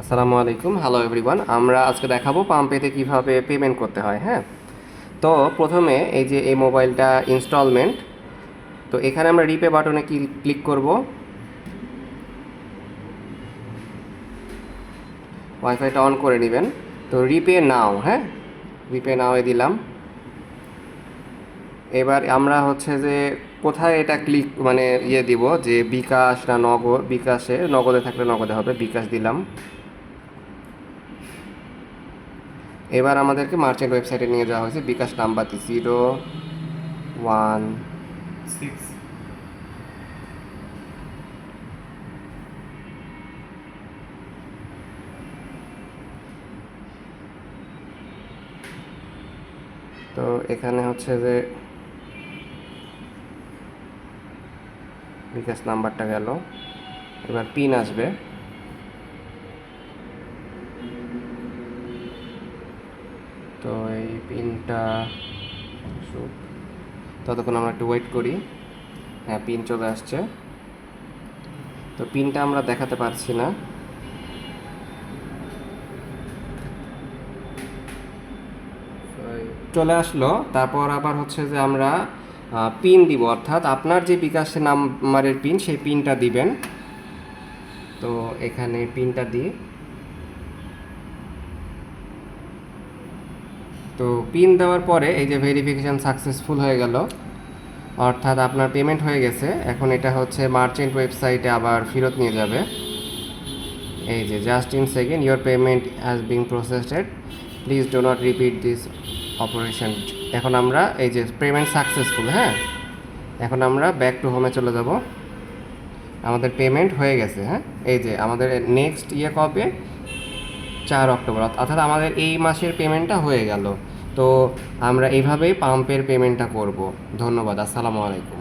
আসসালামু আলাইকুম hello everyone আমরা আজকে দেখাবো পাম্পেতে কীভাবে পেমেন্ট করতে হয় হ্যাঁ? তো প্রথমে এই যে এই মোবাইলটা ইনস্টলমেন্ট তো এখানে আমরা রিপে বাটনে ক্লিক করব? ওয়াইফাইটা অন করে নেবেন। তো রিপে নাও হ্যাঁ? রিপে নাওয়ে দিলাম। এবার আমরা হচ্ছে যে কোথায় এটা ক্লিক মানে ইয়ে দিব, যে বিকাশ না নগদ, বিকাশে নগদে থাকলে নগদে হবে, বিকাশ দিলাম। এবার আমাদেরকে মার্চেন্ট ওয়েবসাইটে নিয়ে যাওয়া হয়েছে বিকাশ নাম্বারটি জিরো ওয়ান সিক্স তো এখানে হচ্ছে যে বিকাশ নাম্বারটা গেল। এবার পিন আসবে। তো এই পিনটা। ততক্ষণ আমরা একটু ওয়েট করি। হ্যাঁ পিন চলে আসছে। তো পিনটা আমরা দেখাতে পারছি না। চলে আসলো। তারপর আবার হচ্ছে যে আমরা পিন দিব। অর্থাৎ আপনার যে বিকাশ নাম্বারের পিন সেই পিনটা দিবেন। তো এখানে পিনটা দিই। তো পিন দেওয়ার পরে এই যে ভেরিফিকেশান সাকসেসফুল হয়ে গেল, অর্থাৎ আপনার পেমেন্ট হয়ে গেছে, এখন এটা হচ্ছে মার্চেন্ট ওয়েবসাইটে আবার ফেরত নিয়ে যাবে। এই যে just in second your payment has being processed please do not repeat this operation এখন আমরা এই যে পেমেন্ট সাকসেসফুল হ্যাঁ? এখন আমরা ব্যাক টু হোমে চলে যাব। আমাদের পেমেন্ট হয়ে গেছে হ্যাঁ? এই যে আমাদের নেক্সট ইয়ে কবে চার অক্টোবর, অর্থাৎ আমাদের এই মাসের পেমেন্টটা হয়ে গেল। তো আমরা এইভাবেই পাম্পের পেমেন্টটা করব। ধন্যবাদ, আসসালামু আলাইকুম।